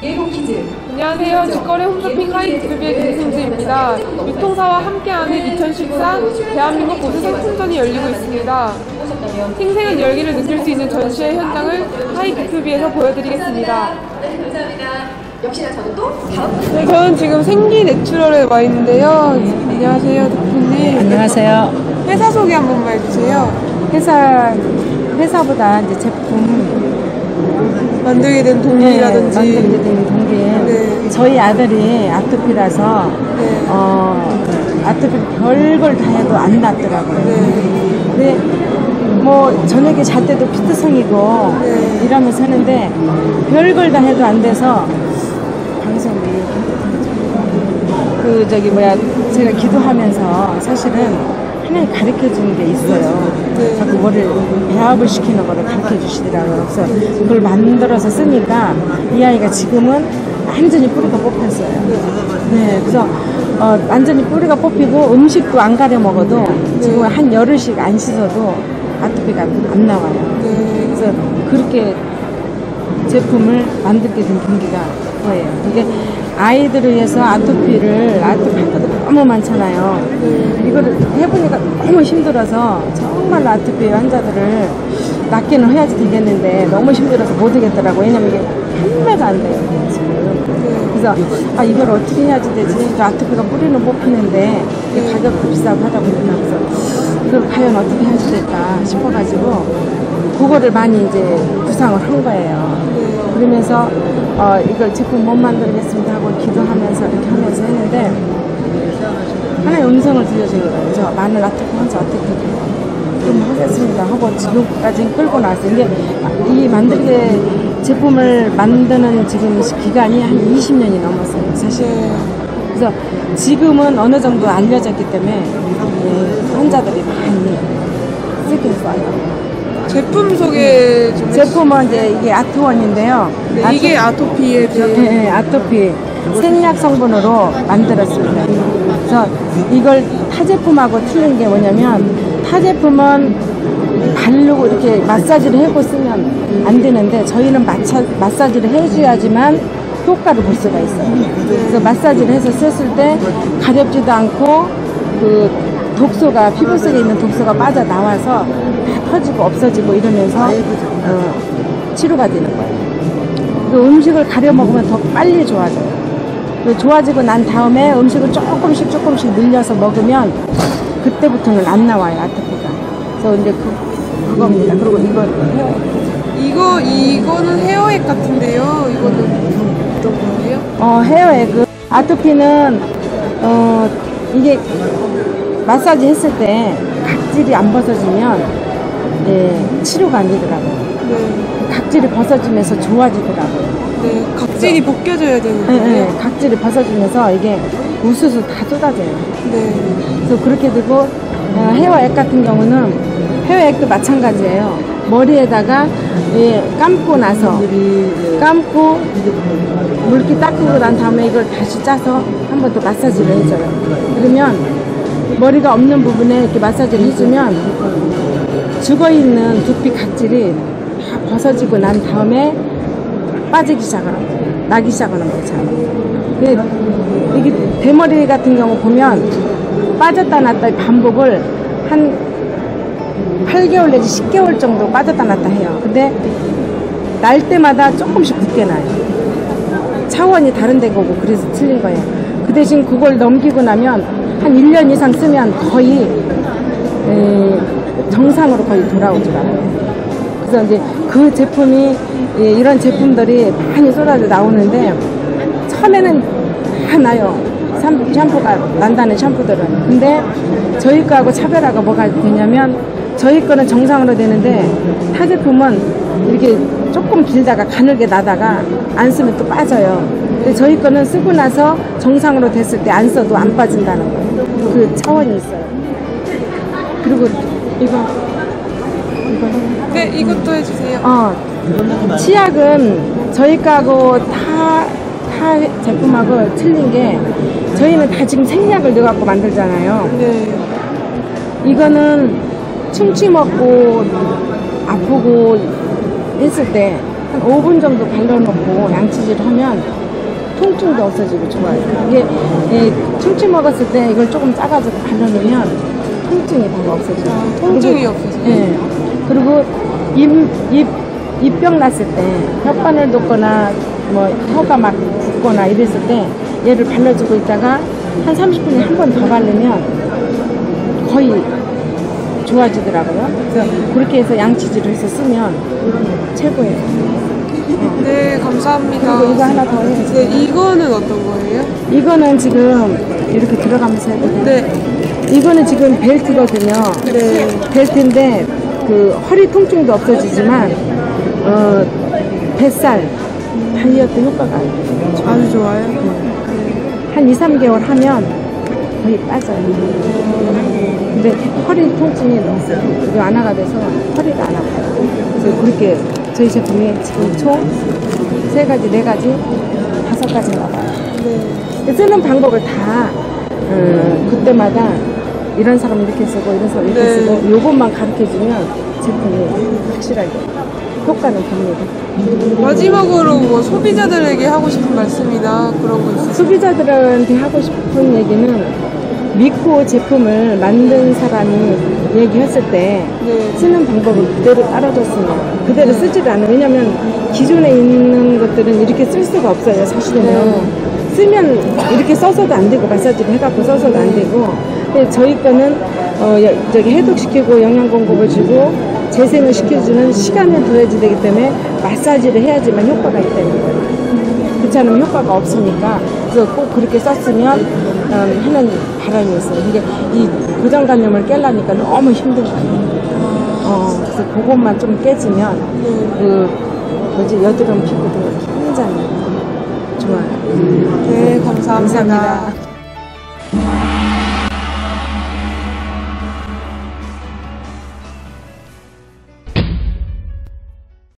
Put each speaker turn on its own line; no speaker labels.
안녕하세요. 직거래 홈쇼핑 하이트뷰의 김승주입니다. 유통사와 함께하는 2014 대한민국 보수 상품전이 열리고 있습니다. 생생한 열기를 느낄 수 있는 전시회 현장을 하이트뷰에서 보여드리겠습니다.
네, 감사합니다. 역시나 저는 또 다음
네, 저는 지금 생기 내추럴에 와 있는데요. 안녕하세요, 대표님.
안녕하세요.
회사 소개 한 번만 해주세요.
회사 회사보다 이제 제품
만들게 된 동기라든지.
만들게 된 동기.
네.
저희 아들이 아토피라서
네.
어 아토피 별걸 다 해도 안 낫더라고요.
네.
근데 뭐 저녁에 잘 때도 피트성이고
네.
이러면서 하는데 별걸 다 해도 안 돼서 방송이 그 저기 뭐야 제가 기도하면서 사실은 하나님 가르쳐 주는 게 있어요.
네.
자꾸 뭐를 배합을 시키는 거를 가르쳐 주시더라고요. 그래서 그걸 만들어서 쓰니까 이 아이가 지금은 완전히 뿌리가 뽑혔어요. 네, 그래서 어, 완전히 뿌리가 뽑히고 음식도 안 가려 먹어도 지금 한 열흘씩 안 씻어도 아토피가 안 나와요.
네.
그래서 그렇게 제품을 만들게 된 동기가 그거예요. 이게 아이들을 위해서 아토피를 아토피가 너무 많잖아요. 이거를 해보니까 너무 힘들어서 정말 아토피 환자들을 낫게는 해야지 되겠는데 너무 힘들어서 못 하겠더라고요. 왜냐면 이게 판매가 안 돼요. 그래서 아 이걸 어떻게 해야지 되지? 저 아토피가 뿌리는 뽑히는데 가격도 비싸고 하다 보니까 그래서 이걸 과연 어떻게 할수 있을까 싶어가지고 그거를 많이 이제 구상을 한 거예요. 그러면서 어, 이걸 제품 못 만들겠습니다 하고 기도하면서 이렇게 하면서 했는데 하나의 음성을 들려주는 거예요. 저 마늘 아토피 환자 어떻게 좀 하겠습니다 하고 지금까지 끌고 나왔어요. 이게 이 만들게 제품을 만드는 지금 기간이 한 20년이 넘었어요. 사실. 그래서 지금은 어느 정도 알려졌기 때문에 예, 환자들이 많이 쓰게 써요.
제품 소개 좀.
제품은 이제 이게 아트원인데요.
네,
아토-
이게 아토피에
예, 예, 아토피 생약 성분으로 만들었습니다. 그래서 이걸 타 제품하고 틀린 게 뭐냐면 타 제품은 바르고 이렇게 마사지를 해고 쓰면 안 되는데 저희는 마차, 마사지를 해줘야지만 효과를 볼 수가 있어요. 그래서 마사지를 해서 썼을 때 가렵지도 않고 그 독소가 피부 속에 있는 독소가 빠져나와서 다 퍼지고 없어지고 이러면서 어, 치료가 되는 거예요. 그 음식을 가려 먹으면 더 빨리 좋아져요. 그 좋아지고 난 다음에 음식을 조금씩 조금씩 늘려서 먹으면 그때부터는 안 나와요 아토피가. 그래서 이제 그 그겁니다. 그리고 이거
이거 이거는 헤어액 같은데요. 이거는 어떤 거예요?
어, 헤어에그 아토피는 어 이게 마사지 했을 때 각질이 안 벗어지면 예, 치료가 안 되더라고요.
네.
각질이 벗어지면서 좋아지더라고요.
네. 각질이 벗겨져야
예,
되는데.
예, 각질이 벗어지면서 이게 우수수 다 쏟아져요.
네.
그래서 그렇게 되고 어, 헤어액 같은 경우는 헤어액도 마찬가지예요. 머리에다가 예, 감고 나서 감고 물기 닦고 난 다음에 이걸 다시 짜서 한 번 더 마사지를 해줘요. 그러면 머리가 없는 부분에 이렇게 마사지를 해주면 죽어 있는 두피 각질이 다 벗어지고 난 다음에 빠지기 시작하는 거예요. 나기 시작하는. 근데 이게 대머리 같은 경우 보면 빠졌다 놨다 반복을 한 8개월 내지 10개월 정도 빠졌다 놨다 해요. 근데 날 때마다 조금씩 굳게 나요. 차원이 다른 데 거고 그래서 틀린 거예요. 그 대신 그걸 넘기고 나면 한 1년 이상 쓰면 거의 에, 정상으로 거의 돌아오더라고요. 그래서 이제 그 제품이 예, 이런 제품들이 많이 쏟아져 나오는데 처음에는 다 나요. 샴- 샴푸가 난다는 샴푸들은. 근데 저희 거하고 차별화가 뭐가 되냐면 저희 거는 정상으로 되는데 타 제품은 이렇게 조금 길다가 가늘게 나다가 안 쓰면 또 빠져요. 근데 저희 거는 쓰고 나서 정상으로 됐을 때 안 써도 안 빠진다는 거예요. 그 차원이 있어요. 그리고 이거 이거는
네, 이것도 해주세요.
어, 치약은 저희 거하고 타, 타 제품하고 틀린 게 저희는 다 지금 생약을 넣어갖고 만들잖아요.
네.
이거는 충치 먹고 아프고 했을 때 한 5분 정도 발라놓고 양치질 하면 통증도 없어지고 좋아요. 이게 예, 충치 먹었을 때 이걸 조금 짜가지고 발라놓으면 통증이 바로 없어져요.
통증이
그리고-
없어져요?
예. 그리고 입, 입, 입병 났을 때 혓바늘 돋거나 뭐 혀가 막 붓거나 이랬을 때 얘를 발라주고 있다가 한 30분에 한 번 더 바르면 거의 좋아지더라고요. 그래서 그렇게 해서 양치질을 해서 쓰면 최고예요.
네, 감사합니다.
그리고 이거 하나 더 해.
네, 이거는 어떤 거예요?
이거는 지금 이렇게 들어가면서 해도 돼요.
네,
이거는 지금 벨트거든요.
네.
벨트인데 그 허리 통증도 없어지지만 어, 뱃살 다이어트 효과가
아주 좋아요.
한 2, 3개월 하면 거의 빠져요. 근데 허리 통증이 너무. 이거 완화가 돼서 허리가 안 아파요. 그래서 그렇게 저희 제품이 지금 총 세 가지, 네 가지, 다섯 가지 나와요.
네.
쓰는 방법을 다 어, 그때마다 이런 사람 이렇게 쓰고 이런 사람 이렇게
네.
쓰고 요것만 가르쳐주면 제품이 확실하게 효과는 봅니다.
마지막으로 뭐 소비자들에게 하고 싶은 말씀이나 그런 거 있으세요?
소비자들한테 하고 싶은 얘기는 믿고 제품을 만든 사람이 얘기했을 때
네.
쓰는 방법을 그대로 따라줬으면 그대로 쓰지를 않아요. 왜냐면 기존에 있는 것들은 이렇게 쓸 수가 없어요. 사실은요. 쓰면 이렇게 써서도 안 되고 마사지를 해갖고 써서도 안 되고 근데 저희 거는 어, 여- 저기 해독시키고 영양 공급을 주고 재생을 시켜주는 시간을 둬야지 되기 때문에 마사지를 해야지만 효과가 있다는 거예요. 그렇지 않으면 효과가 없으니까 그래서 꼭 그렇게 썼으면 음, 하는 바람이 있어요. 근데 이 고정관념을 깨려니까 너무 힘든 거예요. 어, 그래서 그것만 좀 깨지면 그 뭐지 여드름 피부도 굉장히 좋아요.
네, 감사합니다.
감사합니다.